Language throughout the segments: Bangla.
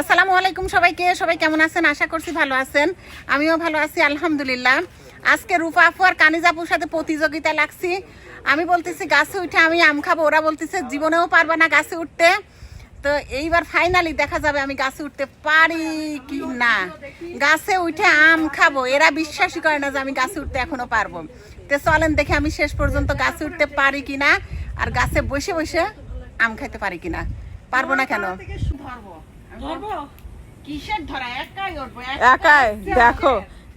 আসসালামু আলাইকুম সবাইকে। সবাই কেমন আছেন? আশা করছি ভালো আছেন। আমিও ভালো আছি, আলহামদুলিল্লাহ। আজকে রূপা আপু আর কানিজাপুর সাথে প্রতিযোগিতা লাগছি। আমি বলতেছি, গাছে উঠে আমি আম খাব। ওরা বলতেছে, জীবনেও পারবে না গাছে উঠতে। তো এইবার ফাইনালি দেখা যাবে আমি গাছে উঠতে পারি কি না গাছে উঠে আম খাব। এরা বিশ্বাসই করে না যে আমি গাছে উঠতে এখনও পারব। তো চলেন দেখে আমি শেষ পর্যন্ত গাছে উঠতে পারি কি না আর গাছে বসে বসে আম খাইতে পারি কিনা। পারব না কেন? একাই দেখো।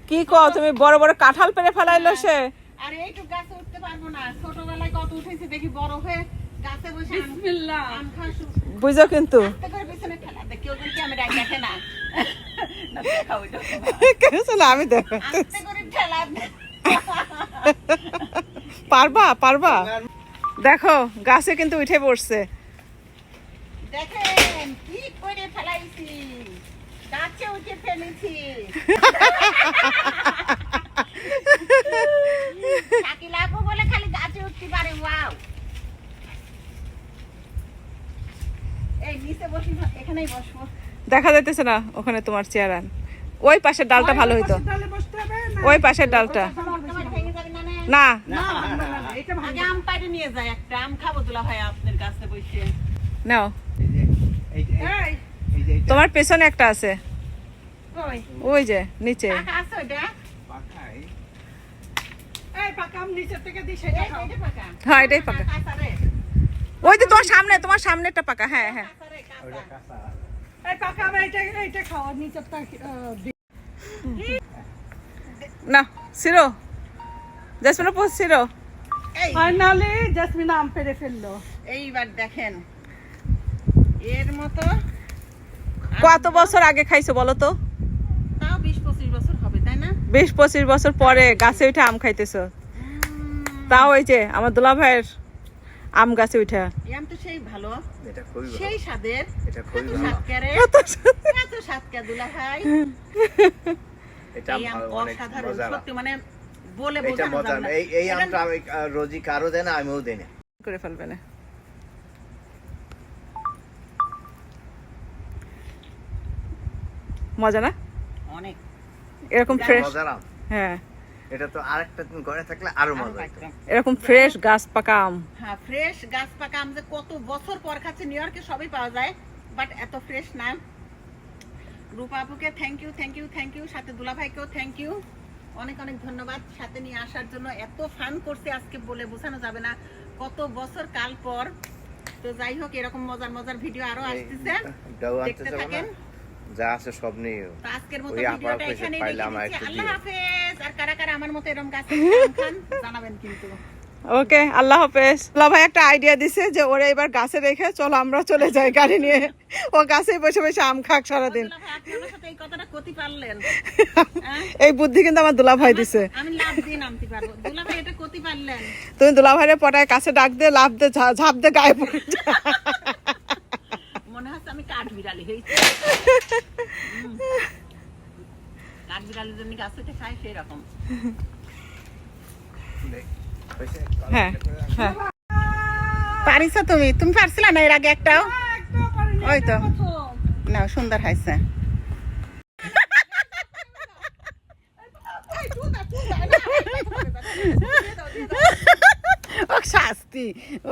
কি কো তুমি বড় বড় কাঁঠাল পেরে ফেলাইলো সে। আর এইটুক গাছে উঠতে পারব না। ছোটবেলায় কত উঠেছি দেখি বড় হয়ে গাছে বসে বিসমিল্লাহ। আম খাওয়া শুরু বুঝো কিন্তু। আমি দেখো। পারবা পারবা। দেখো গাছে কিন্তু উঠে পড়ছে। দেখেন কি করে ফেলাইছি। গাছে উঠে ফেলেছি শাকিল আপু বলে খালি গাছে উঠতে পারে ওয়াও। এই নিচে বসি এখানেই বসবো। দেখা যাইতেছে না ওখানে তোমার চেয়ার আন ওই পাশের ডালটা ভালো হইতো। ওই পাশের ডালটা। না। না? না আগে আম পাড়ে নিয়ে যায় একটা। আম খাব তোলা ভাই আপনার কাছে বসে। নাও। তোমার পেছনে একটা আছে। ওই যে নিচে। হ্যাঁ এটাই পাকা ওই যে তোমার সামনে তোমার সামনেটা পাকা হ্যাঁ হ্যাঁ। না সিরো। Jasmine post zero. এই, ফাইনালি জাসমিন আম পেরে ফেলল। এইবার দেখেন। এর মতো কত বছর আগে খাইছো বলো তো? তাও বিশ পঁচিশ বছর হবে তাই না? বিশ পঁচিশ বছর পরে গাছে উঠে আম খাইতেছো। তাও ওই যে আমার দুলা ভাইয়ের আম গাছে উঠে। আম তো সেই ভালো। এটা খুবই ভালো। সেই স্বাদের। এটা খুবই ভালো। এত স্বাদকে দুলা ভাই। এটা আম অসাধারণ। সত্যি মানে বলে বোঝানো যাবে না। এই আমটা আমি রোজই কারও দেয় না আমিও দেই না। করে ফেলবে না। মজা না? অনেক। এরকম ফ্রেশ হ্যাঁ। এটা তো আরেকটা দিন ঘরে থাকলে আরও মজা হতো। এরকম ফ্রেশ গাছ পাকা আম। হ্যাঁ ফ্রেশ গাছ পাকা আম যে কত বছর পর খাচ্ছে নিউ ইয়র্কে সবই পাওয়া যায় বাট এত ফ্রেশ না। রূপা আপুকে thank you thank you thank you সাথে দুলা ভাইকেও থ্যাংক ইউ অনেক অনেক ধন্যবাদ সাথে নিয়ে আসার জন্য। এত ফান করছে আজকে বলে বোঝানো যাবে না। কত বছর কাল পর। তো যাই হোক এরকম মজার মজার ভিডিও আরও আসতেছে। দেখতে থাকেন। যা আছে সব নিয়ে। আজকের মতো ভিডিওটা। একটু আল্লাহ হাফেজ। আর কারা কারা আমার মতো এরকম গাছ খান জানাবেন কিন্তু। ওকে আল্লাহ হাফেজ। দুলা ভাই একটা আইডিয়া দিছে যে ওরা এবার গাছে রেখে চলো আমরা চলে যাই গাড়ি নিয়ে। ও গাছে বসে বসে আম খাক সারাদিন। দুলা ভাই, আপনি আমার সাথে এই কথাটা করতে পারলেন? এই বুদ্ধি কিন্তু আমার দুলা ভাই দিছে। আমি লাভ দিয়ে নামতে পারব। দুলা ভাই এটা করতে তুমি দুলা ভাইয়ের পটায় কাছে ডাক দে লাভ দে ঝাঁপ দে গায়ে পড়ে কাঠ বিড়ালি হয়েছি। কাঠ বিড়ালির জন্য গাছ থেকে খাই সেই রকম হয়েছে? হ্যাঁ হ্যাঁ। পারিস তুমি? তুমি পারছিলা না এর আগে একটাও? ওই তো। না সুন্দর হয়েছে। শাস্তি। ও